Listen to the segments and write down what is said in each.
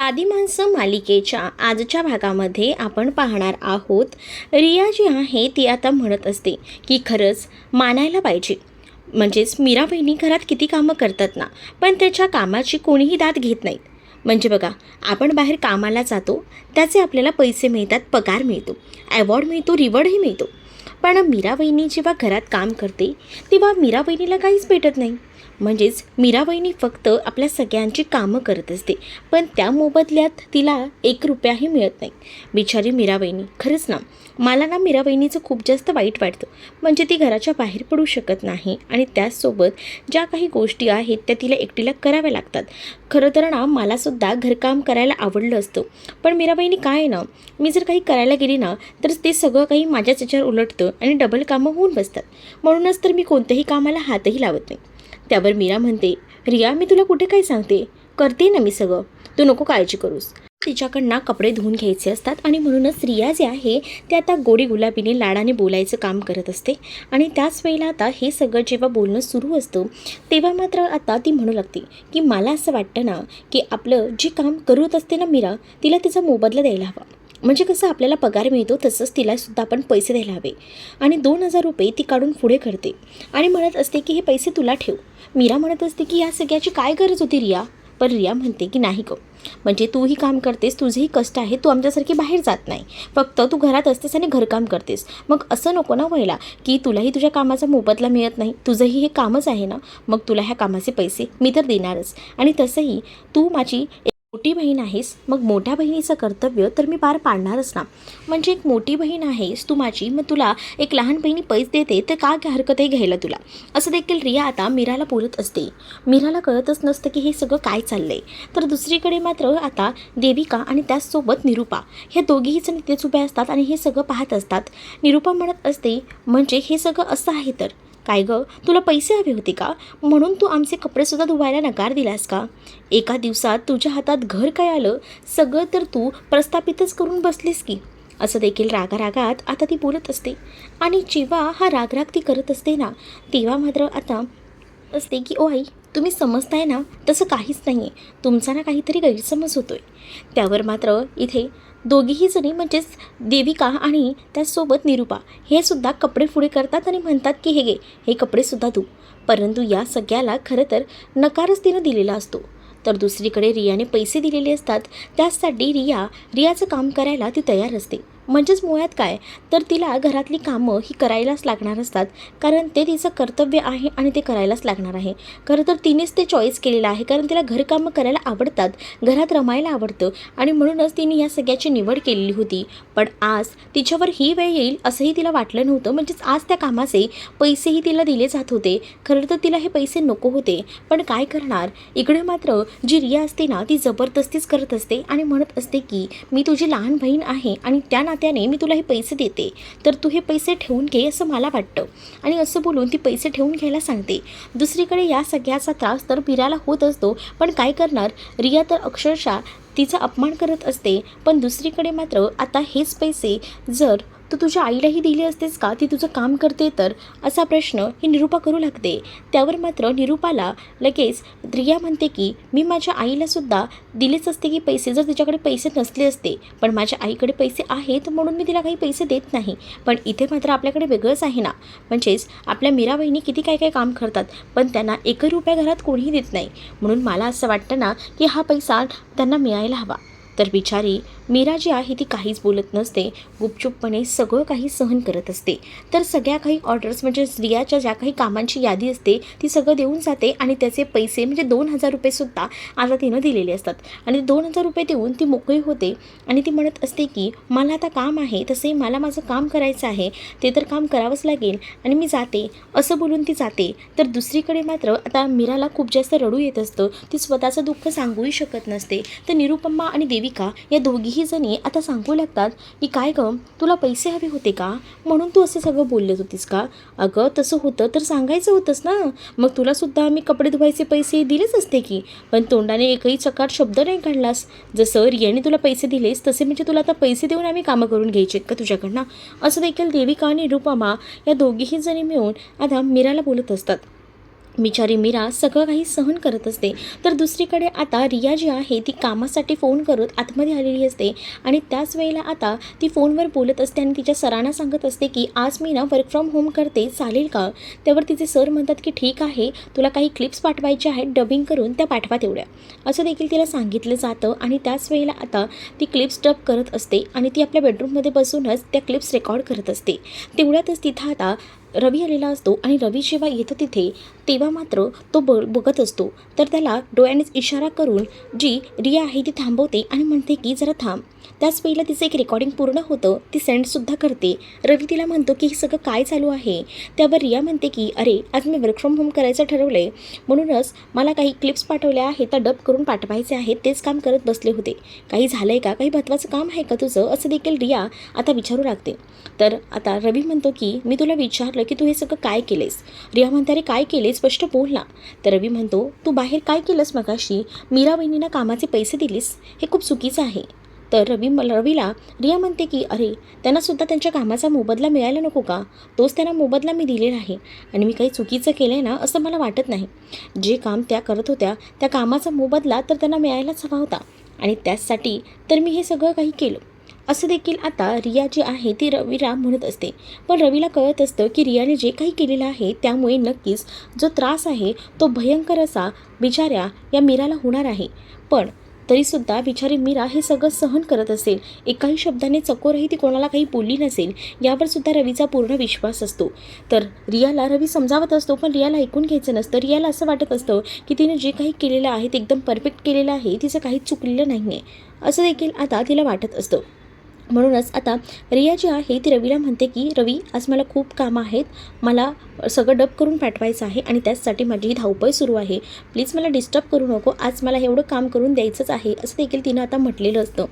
आदी माणसं मालिकेच्या आजच्या भागामध्ये आपण पाहणार आहोत. रिया जी आहे ती आता म्हणत असते की खरंच मानायला पाहिजे. म्हणजेच मीरा बहिणी घरात किती कामं करतात ना पण त्याच्या कामाची कोणीही दाद घेत नाहीत. म्हणजे बघा आपण बाहेर कामाला जातो त्याचे आपल्याला पैसे मिळतात पगार मिळतो ॲवॉर्ड मिळतो रिवॉर्डही मिळतो. पण मीरा बहिणी जेव्हा घरात काम करते तेव्हा मीरा बहिणीला काहीच भेटत नाही. म्हणजेच मीरा फक्त आपल्या सगळ्यांची कामं करत असते. पण त्या मोबदल्यात तिला एक रुपयाही मिळत नाही. बिचारी मीरा खरंच ना? मला ना मीरा खूप जास्त वाईट वाटतं. म्हणजे ती घराच्या बाहेर पडू शकत नाही आणि त्याचसोबत ज्या काही गोष्टी आहेत त्या तिला एकटीला कराव्या लागतात. खरं तर ना मलासुद्धा घरकाम करायला आवडलं असतं. पण मीरा काय आहे ना? मी जर काही करायला गेली ना तर ते सगळं काही माझ्याच याच्यावर उलटतं आणि डबल कामं होऊन बसतात. म्हणूनच तर मी कोणत्याही कामाला हातही लावत नाही. त्यावर मीरा म्हणते रिया मी तुला कुठे काय सांगते? करते ना मी सगळं. तू नको काळजी करूस. तिच्याकडनं कपडे धुवून घ्यायचे असतात आणि म्हणूनच रिया जे आहे ते आता गोडी गुलाबीने लाडाने बोलायचं काम करत असते. आणि त्याच वेळेला आता हे सगळं जेव्हा बोलणं सुरू असतं तेव्हा मात्र आता ती म्हणू लागते की मला असं वाटतं ना की आपलं जे काम करत असते ना मीरा तिला तिचा मोबदला द्यायला हवा. म्हणजे कसं आपल्याला पगार मिळतो तसंच तिलासुद्धा आपण पैसे द्यायला हवे. आणि दोन हजार रुपये ती काढून पुढे करते. आणि म्हणत असते की हे पैसे तुला ठेव. मीरा म्हणत असते की या सगळ्याची काय गरज होती रिया? पण रिया म्हणते की नाही ग. म्हणजे तूही काम करतेस तुझेही कष्ट आहे तू आमच्यासारखी बाहेर जात नाही. फक्त तू घरात असतेस आणि घरकाम करतेस. मग असं नको ना व्हायला की तुलाही तुझ्या कामाचा मोबदला मिळत नाही. तुझंही हे कामच आहे ना? मग तुला ह्या कामाचे पैसे मी तर देणारच. आणि तसंही तू माझी मोठी बहीण आहेस मग मोठ्या बहिणीचं कर्तव्य तर मी पार पाडणारच ना. म्हणजे एक मोठी बहीण आहेस तू माझी मग तुला एक लहान बहिणी पैसे देते तर का हरकत आहे घ्यायला तुला? असं देखील रिया आता मीराला बोलत असते. मीराला कळतच नसतं की हे सगळं काय चाललं आहे तर दुसरीकडे मात्र आता देविका आणि त्याचसोबत निरुपा. ह्या दोघीही जण तिथेच उभ्या असतात आणि हे सगळं पाहत असतात. निरुपा म्हणत असते म्हणजे हे सगळं असं आहे तर? काय गं? तुला पैसे हवे होते का? म्हणून तू आमचे कपडेसुद्धा धुवायला नकार दिलास का? एका दिवसात तुझ्या हातात घर काय आलं? सगळं तर तू प्रस्थापितच करून बसलीस की. असं देखील रागारागात आता ती बोलत असते. आणि जेव्हा हा रागराग ती करत असते ना तेव्हा मात्र आता असते की ओ आई तुम्ही समजताय ना तसं काहीच नाही आहे तुमचा ना काहीतरी गैरसमज होतो आहे त्यावर मात्र इथे दोघीही जणी म्हणजेच देविका आणि त्यासोबत निरुपा हे सुद्धा कपडे पुढे करतात आणि म्हणतात की हे गे हे कपडेसुद्धा धू परंतु या सगळ्याला खरं तर नकारच तिनं दिलेला असतो. तर दुसरीकडे रियाने पैसे दिलेले असतात त्याचसाठी रिया रियाचं काम करायला ती तयार असते. म्हणजेच मुळात काय? तर तिला घरातली कामं ही करायलाच लागणार असतात. कारण ते तिचं कर्तव्य आहे आणि ते करायलाच लागणार आहे. खरं तर तिनेच ते चॉईस केलेलं आहे. कारण तिला घरकामं करायला आवडतात. घरात रमायला आवडतं. आणि म्हणूनच तिने या सगळ्याची निवड केलेली होती. पण आज तिच्यावर ही वेळ येईल असंही तिला वाटलं नव्हतं. म्हणजेच आज त्या कामाचे पैसेही तिला दिले जात होते. खरं तर तिला हे पैसे नको होते. पण काय करणार? इकडे मात्र जी रिया असते ना ती जबरदस्तीच करत असते आणि म्हणत असते की मी तुझी लहान बहीण आहे आणि त्या नात्याने मी तुला हे पैसे देते. तर तू हे पैसे ठेवून घे असं मला वाटतं. आणि असं बोलून ती पैसे ठेवून घ्यायला सांगते. दुसरीकडे या सगळ्याचा त्रास तर मीराला होत असतो पण काय करणार? रिया तर अक्षरशः तिचा अपमान करत असते पण दुसरीकडे मात्र आता हेच पैसे जर तू तुझ्या आईलाही दिली असतेस का? ती तुझं काम करते तर? असा प्रश्न ही निरूपा करू लागते. त्यावर मात्र निरूपाला लगेच रिया म्हणते की मी माझ्या आईलासुद्धा दिलेच असते की पैसे. जर तिच्याकडे पैसे नसले असते पण माझ्या आईकडे पैसे आहेत म्हणून मी तिला काही पैसे देत नाही. पण इथे मात्र आपल्याकडे वेगळंच आहे ना. म्हणजेच आपल्या मीरा बहिणी किती काय काय काम करतात पण त्यांना एकही रुपया घरात कोणीही देत नाही. म्हणून मला असं वाटतं ना की हा पैसा त्यांना मिळायला हवा. तर बिचारी मीरा जी आहे ती काहीच बोलत नसते. गुपचूपपणे सगळं काही सहन करत असते. तर सगळ्या काही ऑर्डर्स म्हणजे स्त्रियाच्या ज्या काही कामांची यादी असते ती सगळं देऊन जाते आणि त्याचे पैसे म्हणजे दोन हजार रुपयेसुद्धा आता तिनं दिलेले असतात. आणि दोन हजार रुपये देऊन ती मोकळी होते आणि ती म्हणत असते की मला आता काम आहे तसे मला माझं काम करायचं आहे ते तर काम करावंच लागेल आणि मी जाते. असं बोलून ती जाते. तर दुसरीकडे मात्र आता मीराला खूप जास्त रडू येत असतं. ती स्वतःचं दुःख सांगूही शकत नसते. तर निरुपम्मा आणि देवी देविका या दोघीही जणी आता सांगू लागतात की काय गं तुला पैसे हवे होते का? म्हणून तू असं सगळं बोलत होतीस का? अगं तसं होतं तर सांगायचं होतंस ना? मग तुलासुद्धा आम्ही कपडे धुवायचे पैसे दिलेच असते की? पण तोंडाने एकही चकाट शब्द नाही काढलास. जसं रियाने तुला पैसे दिलेस तसे म्हणजे तुला आता पैसे देऊन आम्ही कामं करून घ्यायचे का तुझ्याकडनं? असं देखील देविका आणि निरुपमा या दोघीही जणी मिळून आता मीराला बोलत असतात. बिचारी मीरा सगळं काही सहन करत असते. तर दुसरीकडे आता रिया जी आहे ती कामासाठी फोन करत आतमध्ये आलेली असते. आणि त्याच वेळेला आता ती फोनवर बोलत असते आणि तिच्या सरांना सांगत असते की आज मी ना वर्क फ्रॉम होम करते चालेल का? त्यावर तिचे सर म्हणतात की ठीक आहे तुला काही क्लिप्स पाठवायचे आहेत डबिंग करून त्या पाठवा तेवढ्या. असं देखील तिला सांगितलं जातं आणि त्याच वेळेला आता ती क्लिप्स डब करत असते आणि ती आपल्या बेडरूममध्ये बसूनच त्या क्लिप्स रेकॉर्ड करत असते. तेवढ्यातच तिथं आता रवी आलेला असतो आणि रवी जेव्हा येतो तिथे तेव्हा मात्र तो ब बघत असतो. तर त्याला डोळ्यानेच इशारा करून जी रिया आहे ती थांबवते आणि म्हणते की जरा थांब. त्याच वेळेला तिचं एक रेकॉर्डिंग पूर्ण होतं ती सेंडसुद्धा करते. रवी तिला म्हणतो की हे सगळं काय चालू आहे? त्यावर रिया म्हणते की अरे आज मी वर्क फ्रॉम होम करायचं ठरवलं आहे म्हणूनच मला काही क्लिप्स पाठवल्या आहेत त्या डब करून पाठवायचे आहेत तेच काम करत बसले होते. काही झालं आहे का? काही महत्त्वाचं काम आहे का तुझं? असं देखील रिया आता विचारू लागते. तर आता रवी म्हणतो की मी तुला विचारलं की तू हे सगळं काय केलेस रिया म्हणते अरे काय केले स्पष्ट बोल ना. तर रवी म्हणतो तू बाहेर काय केलंस मगाशी? मीरा बहिणींना कामाचे पैसे दिलीस? हे खूप चुकीचं आहे. तर रवी रवीला रिया म्हणते की अरे त्यांनासुद्धा त्यांच्या कामाचा मोबदला मिळायला नको का? तोच त्यांना मोबदला मी दिलेला आहे आणि मी काही चुकीचं केलं आहे ना असं मला वाटत नाही. जे काम त्या करत होत्या त्या कामाचा मोबदला तर त्यांना मिळायलाच हवा होता आणि त्याचसाठी तर मी हे सगळं काही केलं. असं देखील आता रिया जी आहे ती रवीला म्हणत असते. पण रवीला कळत असतं की रियाने जे काही केलेलं आहे त्यामुळे नक्कीच जो त्रास आहे तो भयंकर असा बिचाऱ्या या मीराला होणार आहे. पण तरीसुद्धा बिचारी मीरा हे सगळं सहन करत असेल. एकाही शब्दाने चकोरही ती कोणाला काही बोलली नसेल यावर सुद्धा रवीचा पूर्ण विश्वास असतो. तर रियाला रवी समजावत असतो पण रियाला ऐकून घ्यायचं नसतं. रियाला असं वाटत असतं की तिने जे काही केलेलं आहे ते एकदम परफेक्ट केलेलं आहे तिचं काही चुकलेलं नाही आहे असं देखील आता तिला वाटत असतं. म्हणूनच आता रिया जी आहे ती रवीला म्हणते की रवी आज मला खूप कामं आहेत. मला सगळं डब करून पाठवायचं आहे आणि त्याचसाठी माझी धावपळ सुरू आहे. प्लीज मला डिस्टर्ब करू नको. आज मला एवढं काम करून द्यायचंच आहे असं देखील तिनं आता म्हटलेलं असतं.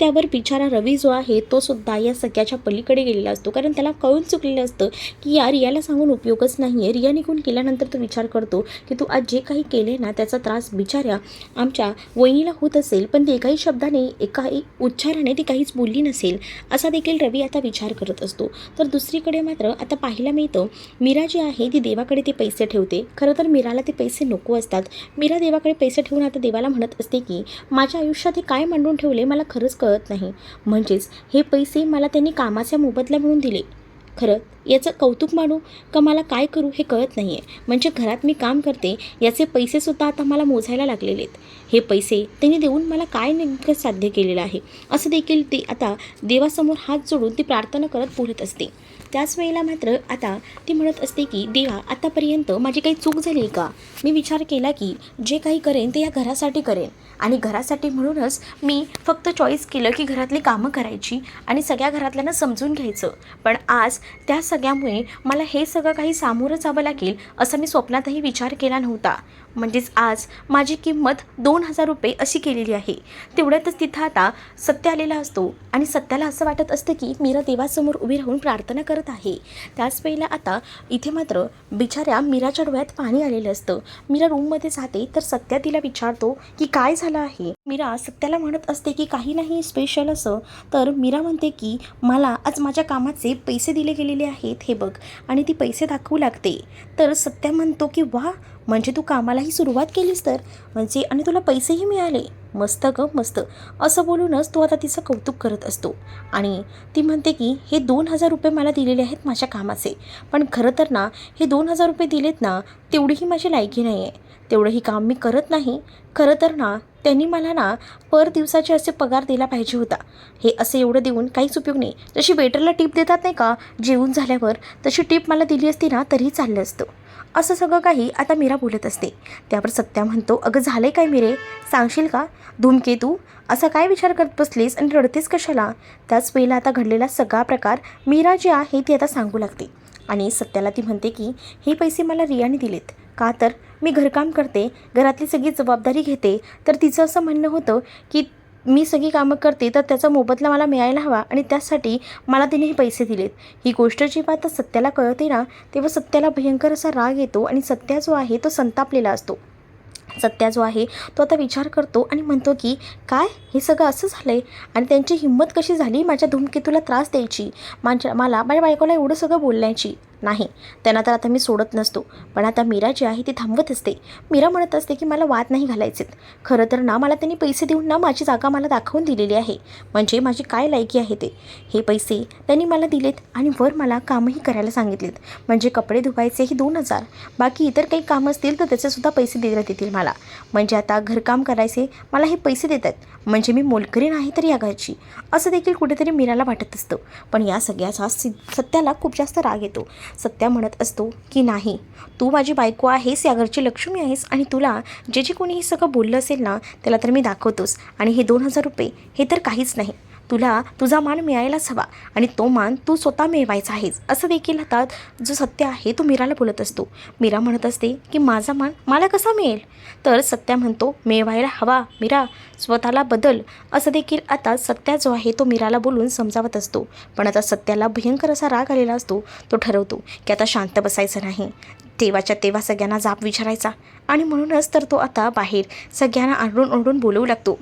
त्यावर बिचारा रवी जो आहे तो सुद्धा या सगळ्याच्या पलीकडे गेलेला असतो. कारण त्याला कळून चुकलेलं असतं की या रियाला सांगून उपयोगच नाही आहे रिया निघून केल्यानंतर तो विचार करतो की तू आज जे काही केले ना त्याचा त्रास बिचाऱ्या आमच्या वहिनीला होत असेल पण ते एकाही शब्दाने एकाही उच्चाराने ती काहीच बोलली नसेल असा देखील रवी आता विचार करत असतो. तर दुसरीकडे मात्र आता पाहायला मिळतं मीरा जी आहे ती देवाकडे ते पैसे ठेवते. खरं तर मीराला ते पैसे नको असतात. मीरा देवाकडे पैसे ठेवून आता देवाला म्हणत असते की माझ्या आयुष्यात हे काय मांडून ठेवले मला खरंच कळत नाही. म्हणजेच हे पैसे मला त्यांनी कामाच्या मोबदला म्हणून दिले. खरं याचं कौतुक मानू का मला काय करू हे कळत नाही आहे म्हणजे घरात मी काम करते याचे पैसेसुद्धा आता मला मोजायला लागलेले आहेत हे पैसे त्यांनी देऊन मला काय नेमकं साध्य केलेलं आहे? असं देखील ती आता देवासमोर हात जोडून ती प्रार्थना करत बोलत असते. त्याच वेळेला मात्र आता ती म्हणत असते की देवा आतापर्यंत माझी काही चूक झाली आहे का? मी विचार केला की जे काही करेन ते या घरासाठी करेन. आणि घरासाठी म्हणूनच मी फक्त चॉईस केलं की घरातली कामं करायची आणि सगळ्या घरातल्यांना समजून घ्यायचं. पण आज त्या सगळ्यामुळे मला हे सगळं काही सामोरं जावं लागेल असा मी स्वप्नातही विचार केला नव्हता. म्हणजेच आज माझी किंमत दोन हजार रुपये अशी केलेली आहे. तेवढ्यातच तिथं आता सत्य आलेला असतो आणि सत्याला असं वाटत असतं की मीरा देवासमोर उभी राहून प्रार्थना करत आहे. त्याच वेळेला आता इथे मात्र बिचाऱ्या मीराच्या डोळ्यात पाणी आलेलं असतं. मीरा रूममध्ये जाते तर सत्या तिला विचारतो की काय झालं आहे? मीरा सत्याला म्हणत असते की काही नाही स्पेशल असं. तर मीरा म्हणते की मला आज माझ्या कामाचे पैसे दिले गेलेले आहेत हे बघ. आणि ती पैसे दाखवू लागते. तर सत्या म्हणतो की वा म्हणजे तू कामालाही सुरुवात केलीस तर? म्हणजे आणि तुला पैसेही मिळाले? मस्त ग मस्त. असं बोलूनच तो आता तिचं कौतुक करत असतो. आणि ती म्हणते की हे दोन हजार रुपये मला दिलेले आहेत माझ्या कामाचे. पण खरं तर ना हे दोन हजार रुपये दिलेत ना तेवढीही माझी लायकी नाही आहे तेवढंही काम मी करत नाही. खरं तर ना त्यांनी मला ना पर दिवसाचे असे पगार दिला पाहिजे होता. हे असं एवढं देऊन काहीच उपयोग नाही. जशी वेटरला टीप देतात नाही का जेवून झाल्यावर तशी टीप मला दिली असती ना तरीही चाललं असतं. असं सगळं काही आता मीरा बोलत असते. त्यावर सत्या म्हणतो अगं झालं काय मिरे? सांगशील का? धूमकेतू असा काय विचार करत बसलीस आणि रडतेस कशाला? त्याच वेळेला आता घडलेला सगळा प्रकार मीरा जे आहे ती आता सांगू लागते. आणि सत्याला ती म्हणते की हे पैसे मला रियाने दिलेत. का तर मी घरकाम करते घरातली सगळी जबाबदारी घेते तर तिचं असं म्हणणं होतं की मी सगळी कामं करते तर त्याचा मोबदला मला मिळायला हवा आणि त्यासाठी मला तिने हे पैसे दिलेत. ही गोष्ट जेव्हा आता सत्याला कळते ना तेव्हा सत्याला भयंकर असा राग येतो आणि सत्या जो आहे तो संतापलेला असतो. सत्या जो आहे तो आता विचार करतो आणि म्हणतो की काय? हे सगळं असं झालं आहे आणि त्यांची हिंमत कशी झाली माझ्या धूमकेतूला त्रास द्यायची? माझ्या मला माझ्या बायकोला एवढं सगळं बोलण्याची? नाही त्यांना तर आता मी सोडत नसतो. पण आता मीरा जी आहे ती थांबवत असते. मीरा म्हणत असते की मला वाद नाही घालायचेत. खरं तर ना मला त्यांनी पैसे देऊन ना माझी जागा मला दाखवून दिलेली आहे. म्हणजे माझी काय लायकी आहे ते? हे पैसे त्यांनी मला दिलेत आणि वर मला कामही करायला सांगितलेत. म्हणजे कपडे धुवायचेही दोन हजार. बाकी इतर काही कामं असतील तर त्याचेसुद्धा पैसे देण्यात येतील मला. म्हणजे आता घरकाम करायचे मला हे पैसे देतात. म्हणजे मी मोलकरी नाही तर या घरची असं देखील कुठेतरी मीराला वाटत असतं. पण या सगळ्याचा सत्याला खूप जास्त राग येतो. सत्या म्हणत असतो की नाही तू माझी बायको आहेस या घरची लक्ष्मी आहेस आणि तुला जे जे कोणी हे सगळं बोललं असेल ना त्याला तर मी दाखवतोस आणि हे दोन हजार रुपये हे तर काहीच नाही. तुला तुझा मान मिळायलाच हवा आणि तो मान तू स्वतः मिळवायचा आहेस असं देखील आता जो सत्य आहे तो मीराला बोलत असतो. मीरा म्हणत असते की माझा मान मला कसा मिळेल? तर सत्या म्हणतो मिळवायला हवा मीरा. स्वतःला बदल. असं देखील आता सत्या जो आहे तो मीराला बोलून समजावत असतो. पण आता सत्याला भयंकर असा राग आलेला असतो. तो ठरवतो की आता शांत बसायचं नाही. तेव्हाच्या तेव्हा सगळ्यांना जाप विचारायचा. आणि म्हणूनच तर तो आता बाहेर सगळ्यांना आरडून ओरडून बोलवू लागतो.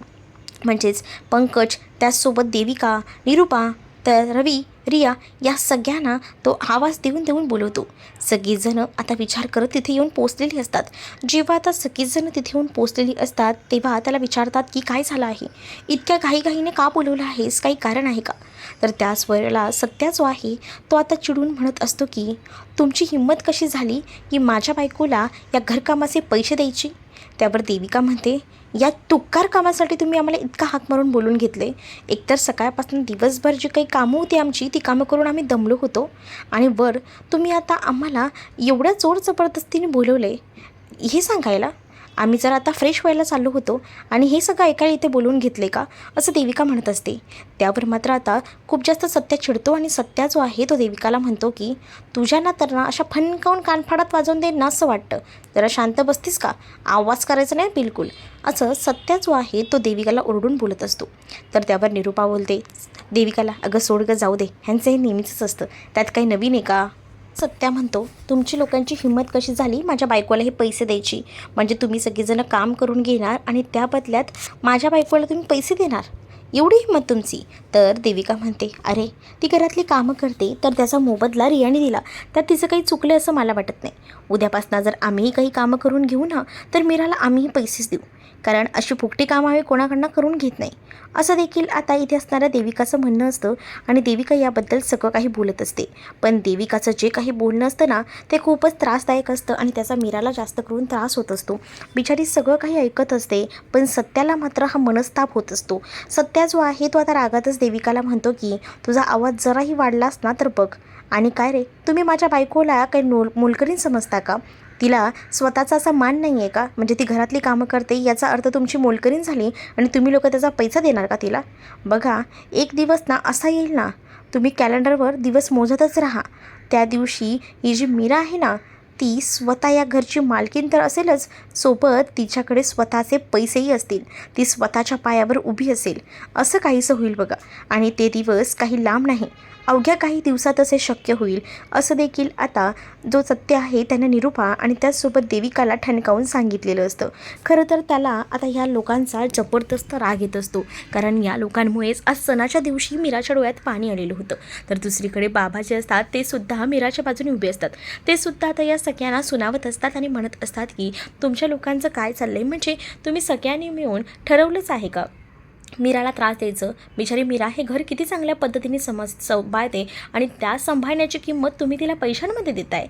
म्हणजेच पंकज त्याचसोबत देविका निरुपा तर रवी रिया या सगळ्यांना तो आवाज देऊन देऊन बोलवतो. सगळीजणं आता विचार करत तिथे येऊन पोचलेली असतात. जेव्हा आता सगळीजणं तिथे येऊन पोचलेली असतात तेव्हा त्याला विचारतात की काय झालं आहे? इतक्या घाईघाईने का बोलवलं आहेस? काही कारण आहे का? तर त्याच वेळेला सत्या जो आहे तो आता चिडून म्हणत असतो की तुमची हिंमत कशी झाली की माझ्या बायकोला या घरकामाचे पैसे द्यायचे? त्यावर देविका म्हणते या तुकार कामासाठी तुम्ही आम्हाला इतका हाक मारून बोलून घेतले. एकतर सकाळपासून दिवसभर जी काही कामं होती आमची ती कामं करून आम्ही दमलो होतो. आणि वर तुम्ही आता आम्हाला एवढ्या जोर जबरदस्तीने बोलवले. हे सांगायला आम्ही जर आता फ्रेश व्हायला चाललो होतो आणि हे सगळं ऐकायला इथे बोलवून घेतले का? असं देविका म्हणत असते. त्यावर मात्र आता खूप जास्त सत्या चिडतो आणि सत्या जो आहे तो देविकाला म्हणतो की तुझ्या ना तर ना अशा फणकावून कानफाडात वाजवून दे ना असं वाटतं. जरा शांत बसतीस का? आवाज करायचा नाही बिलकुल. असं सत्या जो आहे तो देविकाला ओरडून बोलत असतो. तर त्यावर निरूपा बोलते देविकाला अगं सोड गं जाऊ दे. ह्यांचं हे नेहमीचंच असतं. त्यात काही नवीन आहे का? सत्या म्हणतो तुमची लोकांची हिंमत कशी झाली? माझ्या बायकोला हे पैसे द्यायची. म्हणजे तुम्ही सगळेजणं काम करून घेणार आणि त्या बदल्यात माझ्या बायकोला तुम्ही पैसे देणार. एवढी हिंमत तुमची? तर देविका म्हणते अरे ती घरातली कामं करते तर त्याचा मोबदला रियाने दिला. तर तिचं काही चुकलं असं मला वाटत नाही. उद्यापासून जर आम्हीही काही कामं करून घेऊ ना तर मीराला आम्हीही पैसेच देऊ. कारण अशी फुकटी कामं आम्ही कोणाकडनं करून घेत नाही. असं देखील आता इथे असणाऱ्या देविकाचं म्हणणं असतं आणि देविका याबद्दल सगळं काही बोलत असते. पण देविकाचं जे काही बोलणं असतं ना ते खूपच त्रासदायक असतं आणि त्याचा मीराला जास्त करून त्रास होत असतो. बिचारी सगळं काही ऐकत असते पण सत्याला मात्र हा मनस्ताप होत असतो. सत्या जो आहे तो आता रागातच देविकाला म्हणतो की तुझा आवाज जराही वाढलास ना तर बघ. आणि काय रे तुम्ही माझ्या बायकोला काही नोल मोलकरीन समजता का? तिला स्वतःचा असा मान नाही आहे का? म्हणजे ती घरातली कामं करते याचा अर्थ तुमची मोलकरीन झाली आणि तुम्ही लोक त्याचा पैसा देणार का तिला? बघा एक दिवस ना असा येईल ना. तुम्ही कॅलेंडरवर दिवस मोजतच राहा. त्या दिवशी ही जी मीरा आहे ना ती स्वतः या घरची मालकीन तर असेलच सोबत तिच्याकडे स्वतःचे पैसेही असतील. ती स्वतःच्या पायावर उभी असेल. असं काहीसं होईल बघा. आणि ते दिवस काही लांब नाही. अवघ्या काही दिवसातच हे शक्य होईल. असं देखील आता जो सत्य आहे त्यानं निरूपा आणि त्याचसोबत देविकाला ठणकावून सांगितलेलं असतं. खरं तर त्याला आता ह्या लोकांचा जबरदस्त राग येत असतो. कारण या लोकांमुळेच आज सणाच्या दिवशी मीराच्या डोळ्यात पाणी आलेलं होतं. तर दुसरीकडे बाबा जे असतात ते सुद्धा मीराच्या बाजूने उभे असतात. ते सुद्धा आता या सगळ्यांना सुनावत असतात आणि म्हणत असतात की तुमच्या लोकांचं काय चाललं आहे म्हणजे तुम्ही सगळ्यांनी मिळून ठरवलंच आहे का? मीराला त्रास द्यायचं. बिचारी मीरा हे घर किती चांगल्या पद्धतीने समज सांभाळते आणि त्या सांभाळण्याची किंमत तुम्ही तिला पैशांमध्ये देताय.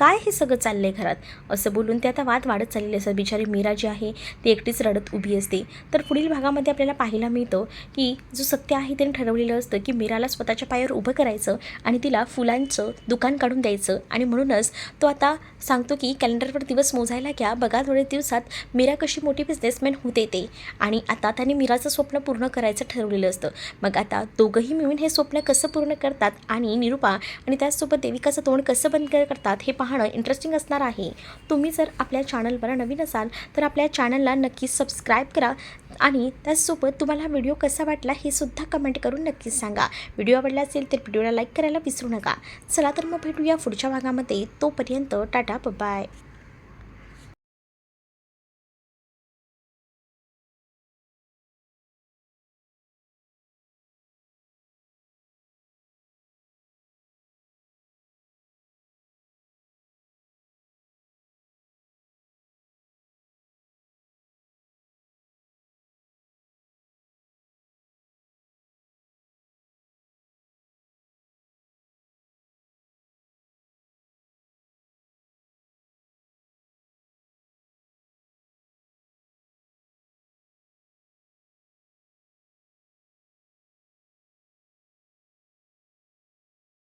काय हे सगळं चाललं आहे घरात? असं बोलून ते आता वाद वाढत चाललेले असतात. बिचारी मीरा जी आहे ती एकटीच रडत उभी असते. तर पुढील भागामध्ये आपल्याला पाहायला मिळतं की जो सत्य आहे त्याने ठरवलेलं असतं की मीराला स्वतःच्या पायावर उभं करायचं आणि तिला फुलांचं दुकान काढून द्यायचं. आणि म्हणूनच तो आता सांगतो की कॅलेंडरवर दिवस मोजायला घ्या बघा थोड्या दिवसात मीरा कशी मोठी बिझनेसमॅन होते ते. आणि आता त्याने मीराचं स्वप्न पूर्ण करायचं ठरवलेलं असतं. मग आता दोघंही मिळून हे स्वप्न कसं पूर्ण करतात आणि निरूपा आणि त्याचसोबत देविकाचं तोंड कसं बंद करतात हे पाहणं इंटरेस्टिंग असणार आहे. तुम्ही जर आपल्या चॅनलवर नवीन असाल तर आपल्या चॅनलला नक्कीच सबस्क्राईब करा आणि त्याचसोबत तुम्हाला व्हिडिओ कसा वाटला हे सुद्धा कमेंट करून नक्कीच सांगा. व्हिडिओ आवडला असेल तर व्हिडिओला लाईक करायला विसरू नका. चला तर मग भेटूया पुढच्या भागामध्ये. तोपर्यंत टाटा बाय